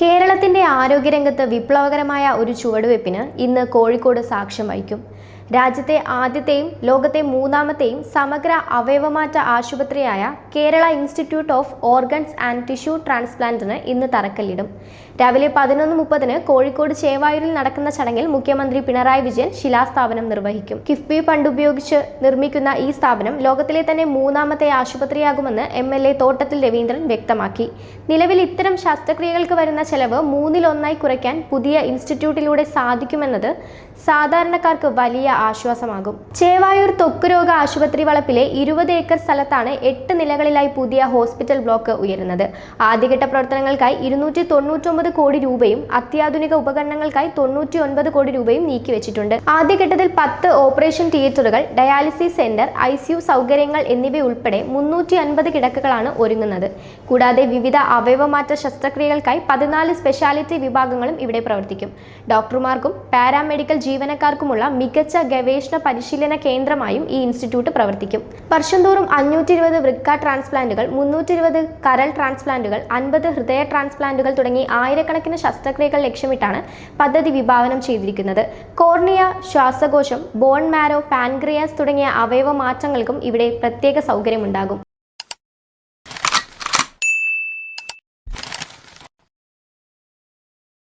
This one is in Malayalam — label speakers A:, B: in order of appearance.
A: കേരളത്തിന്റെ ആരോഗ്യരംഗത്ത് വിപ്ലവകരമായ ഒരു ചുവടുവയ്പ്പിന് ഇന്ന് കോഴിക്കോട് സാക്ഷ്യം വഹിക്കും. രാജ്യത്തെ ആദ്യത്തെയും ലോകത്തെ മൂന്നാമത്തെയും സമഗ്ര അവയവമാറ്റ ആശുപത്രിയായ Kerala institute of organs and tissue ട്രാൻസ്പ്ലാന്റിന് ഇന്ന് തറക്കല്ലിടും. രാവിലെ പതിനൊന്ന് മുപ്പതിന് കോഴിക്കോട് ചേവായൂരിൽ നടക്കുന്ന ചടങ്ങിൽ മുഖ്യമന്ത്രി പിണറായി വിജയൻ ശിലാസ്ഥാപനം നിർവഹിക്കും. കിഫ്ബി ഫണ്ട് ഉപയോഗിച്ച് നിർമ്മിക്കുന്ന ഈ സ്ഥാപനം ലോകത്തിലെ തന്നെ മൂന്നാമത്തെ ആശുപത്രിയാകുമെന്ന് M L A Thottathil Raveendran വ്യക്തമാക്കി. നിലവിൽ ഇത്തരം ശസ്ത്രക്രിയകൾക്ക് വരുന്ന ചെലവ് മൂന്നിലൊന്നായി കുറയ്ക്കാൻ പുതിയ ഇൻസ്റ്റിറ്റ്യൂട്ടിലൂടെ സാധിക്കുമെന്നത് സാധാരണക്കാർക്ക് വലിയ ആശ്വാസമാകും. ചേവായൂർ ത്വക്ക് രോഗ ആശുപത്രി വളപ്പിലെ ഇരുപത് ഏക്കർ സ്ഥലത്താണ് എട്ട് നിലകളിലായി പുതിയ ഹോസ്പിറ്റൽ ബ്ലോക്ക് ഉയരുന്നത്. ആദ്യഘട്ട പ്രവർത്തനങ്ങൾക്കായി ഇരുന്നൂറ്റി തൊണ്ണൂറ്റൊമ്പത് കോടി രൂപയും അത്യാധുനിക ഉപകരണങ്ങൾക്കായി തൊണ്ണൂറ്റി ഒൻപത് കോടി രൂപയും നീക്കിവെച്ചിട്ടുണ്ട് ആദ്യഘട്ടത്തിൽ പത്ത് ഓപ്പറേഷൻ തിയേറ്ററുകൾ ഡയാലിസിസ് സെന്റർ ഐ സൗകര്യങ്ങൾ എന്നിവയുൾപ്പെടെ മുന്നൂറ്റി അൻപത് കിടക്കകളാണ് ഒരുങ്ങുന്നത്. കൂടാതെ വിവിധ അവയവമാറ്റ ശസ്ത്രക്രിയകൾക്കായി പതിനാല് സ്പെഷ്യാലിറ്റി വിഭാഗങ്ങളും ഇവിടെ പ്രവർത്തിക്കും. ഡോക്ടർമാർക്കും പാരാമെഡിക്കൽ ജീവനക്കാർക്കുമുള്ള മികച്ച ഗവേഷണ പരിശീലന കേന്ദ്രമായും ഈ ഇൻസ്റ്റിറ്റ്യൂട്ട് പ്രവർത്തിക്കും. വർഷം തോറും അഞ്ഞൂറ്റി ഇരുപത് വൃക്ക ട്രാൻസ്പ്ലാന്റുകൾ മുന്നൂറ്റി ഇരുപത് കരൾ ട്രാൻസ്പ്ലാന്റുകൾ അൻപത് ഹൃദയ ട്രാൻസ്പ്ലാന്റുകൾ തുടങ്ങി ആയിരക്കണക്കിന് ശസ്ത്രക്രിയകൾ ലക്ഷ്യമിട്ടാണ് പദ്ധതി വിഭാവനം ചെയ്തിരിക്കുന്നത്. കോർണിയ ശ്വാസകോശം ബോൺ മാരോ പാൻക്രിയാസ് തുടങ്ങിയ അവയവ മാറ്റങ്ങൾക്കും ഇവിടെ പ്രത്യേക സൗകര്യമുണ്ടാകും.